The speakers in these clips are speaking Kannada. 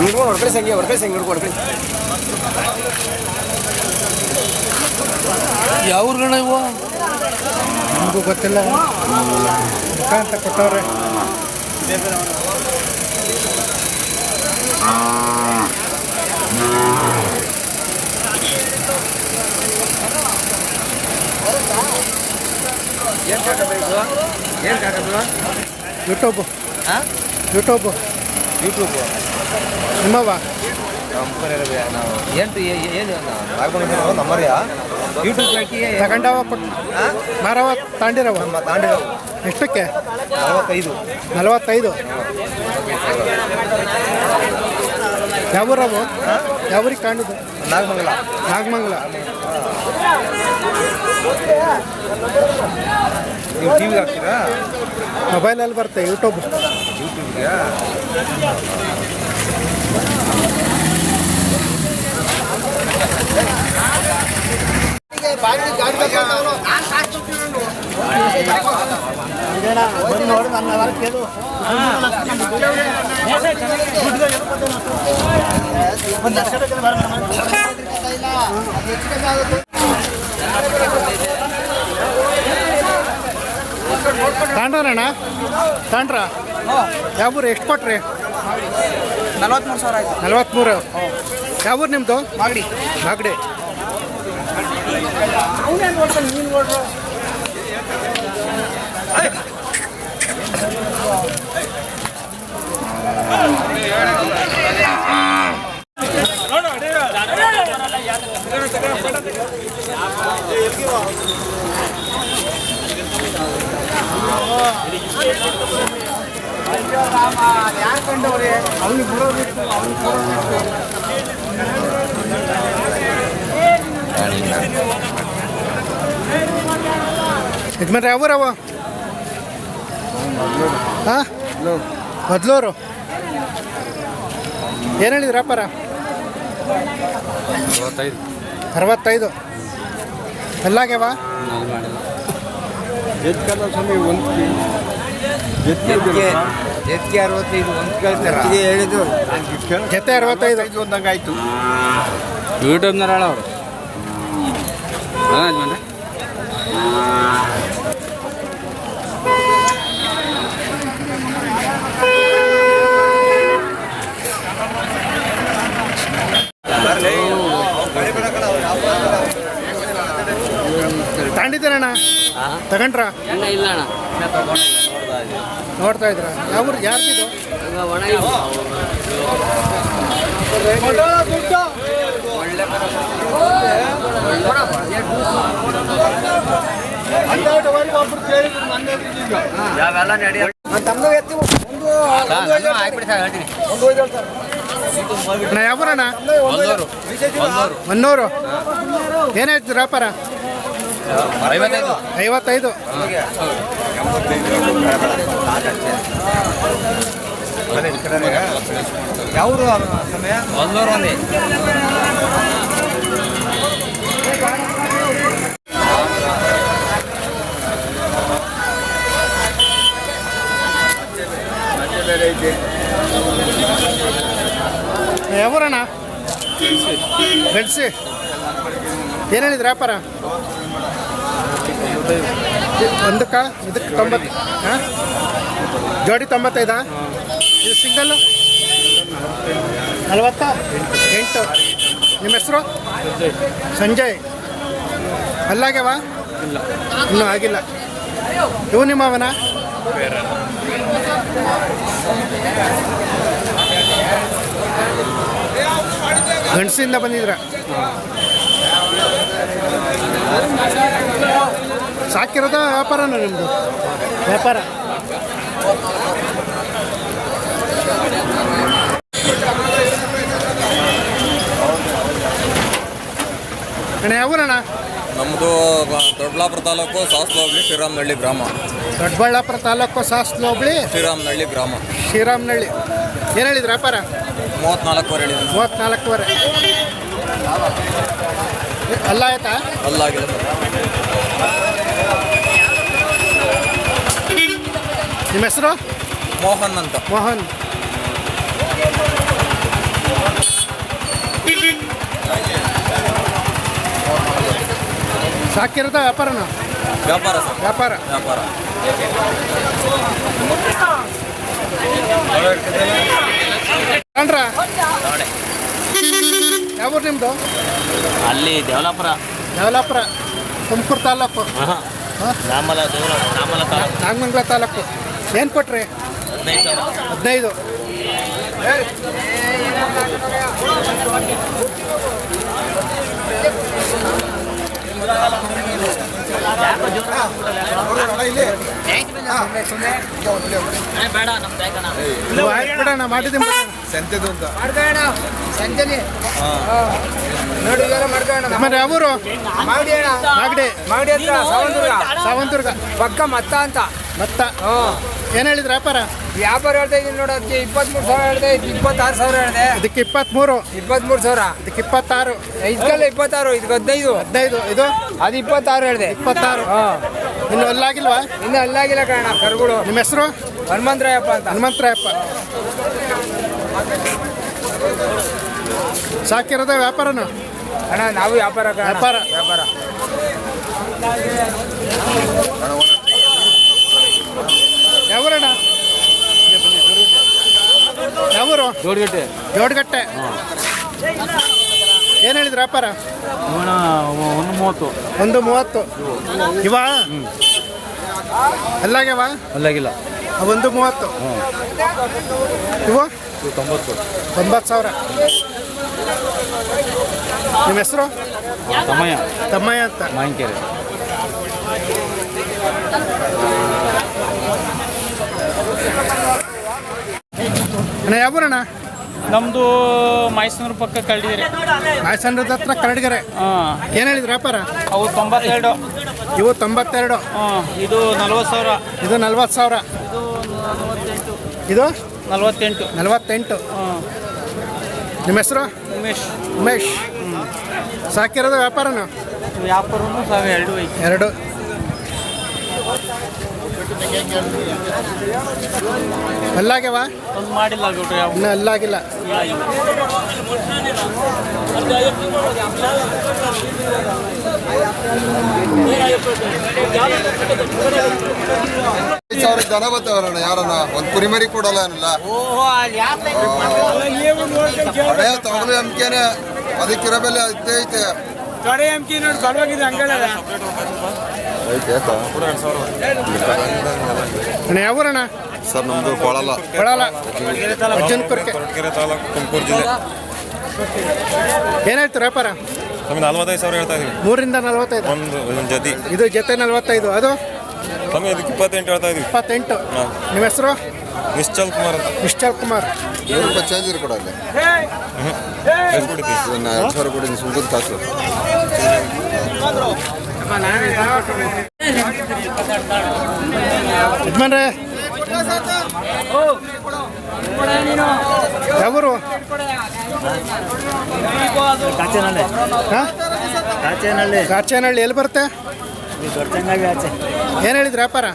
ಹಿಡ್ಕೊಂಡು ಹೊಡ್ಕೊಳ್ಳಿ ಸಂಗಿ ಹೊಡ್ಕೊಳ್ಳಿ ಸಂಗಿ ಹಿಡ್ಕೊಂಡು ಹೊಡ್ಕೊಳ್ಳಿ ಯಾವ ಊರುಗಣ ಇವು ನಮಗೂ ಗೊತ್ತಿಲ್ಲ. ಮುಖ ಅಂತ ಕೊಟ್ಟವ್ರೆ. ಏನು ಕಾಕಬೇಕು ಏನು ಕಾಕಬೇಕು ಯೂಟ್ಯೂಬ್. ಹಾಂ ಯೂಟ್ಯೂಬ್. ಯೂಟ್ಯೂಬ್. ನಿಮ್ಮವ ನಾವು ಏನು ಏನು ಆಗ್ಬೋದು ನಂಬರ್ಯಾ ಯೂಟ್ಯೂಬ್ ಹಾಕಿ ತಗೊಂಡವ ಕೊಟ್ಟು ಮಾರವ ತಾಂಡಿರವ ನಮ್ಮ ತಾಂಡಿರವ ಎಷ್ಟಕ್ಕೆ? ನಲವತ್ತೈದು. ನಲವತ್ತೈದು ಯಾವೂರವು ಯಾವೂರಿಗೆ ಕಾಣುದು? ನಾಗಮಂಗಲ ನಾಗಮಂಗಲ. ನೀವು ಟಿ ವಿಗೆ ಹಾಕ್ತೀರಾ? ಮೊಬೈಲಲ್ಲಿ ಬರುತ್ತೆ ಯೂಟ್ಯೂಬ್ ಯೂಟ್ಯೂಬ್ಗೆ? ತಾಂಡ್ರಣ್ಣ ತಾಂಡ್ರ ಯಾವೂರು ಎಷ್ಟು ಕೊಟ್ರಿ? ನಲ್ವತ್ಮೂರು ಸಾವಿರ ಆಯ್ತು. ನಲ್ವತ್ಮೂರು. ಯಾವೂರು ನಿಮ್ಮದು ಮಾಗಡಿ. ಮಾಗಡಿ. ಯಜಮಾನ್ರೆ ಯಾವೂರವ ಹಾಂ ಮೊದಲೂರು ಏನು ಹೇಳಿದ್ರಿ ಅರವತ್ತೈದು ಅರವತ್ತೈದು. ಎಲ್ಲಾಗ್ಯಾವ? ಎತ್ತಿಗೆ ಎತ್ತಿಗೆ ಅರವತ್ತೈದು ಒಂದು ಕೇಳ್ತಾರೆ? ಹೇಳಿದ್ದು. ಜೊತೆ ಅರವತ್ತೈದು. ಒಂದಂಗೆ ಆಯ್ತು ಯೂಟ್ಯೂಬ್ನಾರ ಅವರು. ಹಾಂ ತಗೊಂಡ್ರ? ಇನ್ನ ಇಲ್ಲ ಅಣ್ಣ. ನೋಡ್ತಾ ಇದ್ರ ಯಾವ ಯಾರ್ದಿದು ಒನ್ನೂರು ಏನಾಯ್ತು ವ್ಯಾಪಾರ? ಐವತ್ತೈದು. ಯಾವುದು ಸಮಯ? ಒಂದೂರು ಒಂದೇ ಯಾವೂರಣ್ಣ? ಬೆಡ್ಸಿ ಏನು ಹೇಳಿದ್ರಿ ವ್ಯಾಪಾರ? ಒಂದಕ್ಕ ಇದಕ್ಕೆ ತೊಂಬತ್ತು ಹಾಂ? ಜೋಡಿ ತೊಂಬತ್ತೈದಾ? ಇದು ಸಿಂಗಲ್ ನಲವತ್ತ? ಎಂಟು. ನಿಮ್ಮ ಹೆಸರು? ಸಂಜಯ್. ಅಲ್ಲಾಗ್ಯಾವ? ಇನ್ನೂ ಆಗಿಲ್ಲ. ಇವು ನಿಮ್ಮವನ ಗಂಡಸಿಂದ ಬಂದಿದ್ರ. ಸಾಕಿರೋದ ವ್ಯಾಪಾರನ ನಿಮ್ಮದು ವ್ಯಾಪಾರ. ಅಣ್ಣ ಯಾವೂರಣ್ಣ ನಮ್ಮದು ದೊಡ್ಡಬಳ್ಳಾಪುರ ತಾಲೂಕು ಸಾಸ್ಲ ಹೋಗ್ಲಿ ಶ್ರೀರಾಮನಹಳ್ಳಿ ಗ್ರಾಮ. ದೊಡ್ಡಬಳ್ಳಾಪುರ ತಾಲೂಕು ಸಾಸ್ಲೋಬ್ಳಿ ಶ್ರೀರಾಮನಹಳ್ಳಿ ಗ್ರಾಮ. ಶ್ರೀರಾಮನಹಳ್ಳಿ. ಏನು ಹೇಳಿದ್ರು ವ್ಯಾಪಾರ? ಮೂವತ್ತ್ನಾಲ್ಕುವರೆ ಹೇಳಿದ್ರು ಮೂವತ್ತ್ನಾಲ್ಕುವರೆ ಅಲ್ಲ ಆಯ್ತಾ? ಅಲ್ಲಾಗಿಲ್ಲ ಸರ್ ನಿಮ್ಮ ಹೆಸರು? ಮೋಹನ್ ಅಂತ. ಮೋಹನ್. ಸಾಕಿರೋದ ವ್ಯಾಪಾರನ? ವ್ಯಾಪಾರ ಸರ್. ವ್ಯಾಪಾರ. ವ್ಯಾಪಾರ. ಕಂಡ್ರ ನಿಮ್ಮದು ಅಲ್ಲಿ ದೇವಲಾಪುರ. ದೇವಲಾಪುರ. ತುಮಕೂರು ತಾಲೂಕು. ನಾಮಲ ದೇವಲ ನಾಮಲ ತಾಲೂಕು. ನಾಗಮಂಗಲ ತಾಲೂಕು. ಏನು ಕೊಟ್ರಿ? ಹದಿನೈದು. ಬಿಡೋಣ ಮಾಡಿದ್ದೀನಿ ಸಂತೆದು ಅಂತ. ಮಾಡ್ಕೋಣ ಸಂಜೆನೆ. ನೋಡಿ ಇದೆಲ್ಲ ಮಾಡ್ಕೋಣ ಆಮೇಲೆ ಯಾವ ಊರು ಮಾಡಿ ಅಣ್ಣ. ಮಾಗಡಿ. ಮಾಡಿ ಹತ್ರ ಸಾವಂತುರ್ಗ. ಸಾವಂತುರ್ಗ. ಪಕ್ಕ ಮತ್ತ ಅಂತ. ಮತ್ತ ಹ್ಞೂ ಏನು ಹೇಳಿದ್ರು ವ್ಯಾಪಾರ? ವ್ಯಾಪಾರ ಹೇಳ್ತಾ ಇದೀನಿ ನೋಡು ಅದಕ್ಕೆ ಇಪ್ಪತ್ಮೂರು ಸಾವಿರ ಹೇಳ್ದೆ ಇದಕ್ಕೆ ಇಪ್ಪತ್ತಾರು ಸಾವಿರ ಹೇಳ್ದೆ. ಇದಕ್ಕೆ ಇಪ್ಪತ್ತ್ಮೂರು ಇಪ್ಪತ್ಮೂರು ಸಾವಿರ. ಇದಕ್ಕೆ ಇಪ್ಪತ್ತಾರು. ಇದಕ್ಕೆಲ್ಲ ಇಪ್ಪತ್ತಾರು ಇದಕ್ಕೆ ಹದಿನೈದು. ಹದಿನೈದು. ಇದು? ಅದು ಇಪ್ಪತ್ತಾರು ಹೇಳ್ದೆ. ಇಪ್ಪತ್ತಾರು. ಹಾಂ. ಇನ್ನು ಅಲ್ಲಾಗಿಲ್ವಾ? ಇನ್ನು ಅಲ್ಲಾಗಿಲ್ಲ ಕಾರಣ ಕರುಗಳು. ನಿಮ್ಮ ಹೆಸರು? ಹನುಮಂತರಾಯಪ್ಪ ಅಂತ. ಹನುಮಂತರಾಯಪ್ಪ. ಸಾಕಿರೋದ ವ್ಯಾಪಾರನ? ಅಣ್ಣ ನಾವು ವ್ಯಾಪಾರ ಕಾರಣ. ವ್ಯಾಪಾರ. ವ್ಯಾಪಾರ ಯಾವೂರಣ್ಣ ಯಾವೂರು ಜೋಡ್ಗಟ್ಟೆ. ಜೋಡ್ಗಟ್ಟೆ. ಏನು ಹೇಳಿದ್ರು ವ್ಯಾಪಾರ? ಒಂದು ಮೂವತ್ತು. ಒಂದು ಮೂವತ್ತು. ಇವ? ಅಲ್ಲಾಗ್ಯವ ಅಲ್ಲಾಗಿಲ್ಲ. ಒಂದು ಮೂವತ್ತು. ಇವು? ಇವು ತೊಂಬತ್ತು. ತೊಂಬತ್ತು ಸಾವಿರ. ನಿಮ್ಮ ಹೆಸರು? ತಮ್ಮಯ್ಯ. ತಮ್ಮಯ್ಯ ಅಂತ. ಮಾಂಕೆರೆ ಅಣ್ಣ ಯಾವೂರಣ್ಣ ನಮ್ಮದು ಮೈಸೂರು ಪಕ್ಕ ಕಳ್ದಿರಿ ಆಯ್ಸಂಡ್ರದ ಹತ್ರ ಕರಡಿಗೆರೆ ಹಾಂ. ಏನು ಹೇಳಿದ್ರು ವ್ಯಾಪಾರ? ಅವು ತೊಂಬತ್ತೆರಡು. ಇವು ತೊಂಬತ್ತೆರಡು. ಹಾಂ ಇದು ನಲ್ವತ್ತು ಸಾವಿರ. ಇದು ನಲ್ವತ್ತು ಸಾವಿರ. ಇದು ನಲ್ವತ್ತೆಂಟು. ನಲವತ್ತೆಂಟು. ಹಾಂ. ನಿಮ್ಮ ಹೆಸರು? ಉಮೇಶ್. ಉಮೇಶ್. ಸಾಕಿರೋದು ವ್ಯಾಪಾರನ? ವ್ಯಾಪಾರನು ಸಾವಿರ ಎರಡು ಐತಿ. ಎರಡು. ಅಲ್ಲಾಗ್ಯವ? ಒಂದು ಮಾಡಿಲ್ಲ ಗೌಡ್ರಿ ಇನ್ನೂ ಅಲ್ಲಾಗಿಲ್ಲ. ಐದು ಸಾವಿರ ಜನ ಬರ್ತಾವಲ್ಲ ಯಾರನ್ನ? ಒಂದು ಕುರಿಮರಿ ಕೊಡಲ್ಲ ಏನಿಲ್ಲ. ಹಳೆಯ ತಗೊಳ್ಳಿ ಅಂಬಿಕೆನೆ ಅದಕ್ಕಿರೋ ಬೆಲೆ ಅದೇ ಐತೆ. ನೋಡಿ ಬಲವಾಗಿದೆ ಹಂಗಲ್ಲ ಐತೆ ಅಣ್ಣ ಯಾವೂರಣ್ಣ ಸರ್ ನಮ್ದು ಕೊಳಲ. ಕೊಳಲ. ಅರ್ಜುನ್ ಕುರ್ಕೆ ಕೊರಟಗೆರೆ ತಾಲೂಕು ತುಮಕೂರು ಜಿಲ್ಲೆ. ಏನು ಹೇಳ್ತೀರ ವ್ಯಾಪಾರ? ನಮಗೆ ನಲ್ವತ್ತೈದು ಸಾವಿರ ಹೇಳ್ತಾ ಇದೀವಿ. ಮೂರಿಂದ ನಲವತ್ತೈದು? ಒಂದು ಒಂದು ಜೊತೆ. ಇದು ಜೊತೆ ನಲವತ್ತೈದು. ಅದು? ನಮಗೆ ಇದಕ್ಕೆ ಇಪ್ಪತ್ತೆಂಟು ಹೇಳ್ತಾ ಇದೀವಿ. ಇಪ್ಪತ್ತೆಂಟು. ನಿಮ್ಮ ಹೆಸರು? ನಿಶ್ಚಲ್ ಕುಮಾರ್ ನಿಶ್ಚಲ್ ಕುಮಾರ್. ನೂರು ರೂಪಾಯಿ ಚಾರ್ಜ್ ಇರು ಕೊಡಲ್ಲ ಎಷ್ಟು ಕೊಡ್ತೀವಿ ಸಾವಿರ ಕೊಡಿ ಸುಮ್ಮನೆ ಕಾಸು. ಯಜಮಾನ್ರೆ. ಯಾವೂರು? ಹಾಂ? ಕಾಚೇನಹಳ್ಳಿ. ಎಲ್ಲಿ ಬರುತ್ತೆ? ಏನು ಹೇಳಿದ್ರಿ ವ್ಯಾಪಾರ?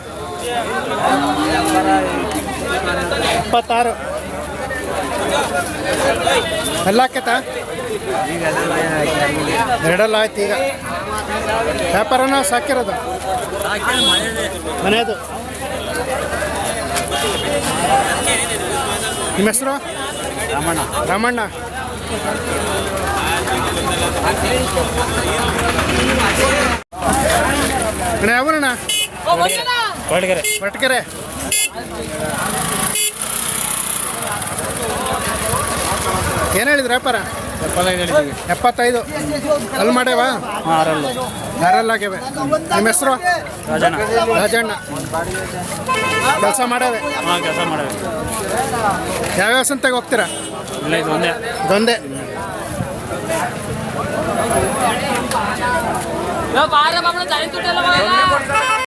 ಇಪ್ಪತ್ತಾರು. ಎಲ್ಲಾಕೇತ ಎರಡಲ್ಲ ಆಯ್ತು ಈಗ. ವ್ಯಾಪಾರನ ಸಾಕಿರೋದು ಮನೆಯದು. ನಿಮ್ಮ ಹೆಸರು? ರಾಮಣ್ಣ. ರಾಮಣ್ಣ ಅಣ್ಣ ಯಾವಣ್ಣ ಕೊರಟಗೆರೆ. ಕೊರಟಗೆರೆ. ಏನು ಹೇಳಿದ್ರಿ ವ್ಯಾಪಾರ? ಎಪ್ಪತ್ತೈದು ಹೇಳಿದ್ದೀವಿ. ಎಪ್ಪತ್ತೈದು? ಅಲ್ಲಿ ಮಾಡ್ಯಾವ? ಆರಲ್ಲ ಆಗ್ಯಾವೆ. ನಿಮ್ಮ ಹೆಸರು? ರಾಜಣ್ಣ ರಾಜಣ್ಣ ಕೆಲಸ ಮಾಡ್ಯಾವೆ? ಹಾಂ ಕೆಲಸ ಮಾಡ್ಯಾವೆ. ಯಾವ್ಯಾವ ಸಂತೆಗೆ ಹೋಗ್ತೀರಾ? ಇಲ್ಲ ಇದು ಒಂದೇ. ಇದೊಂದೇ ಬಾರ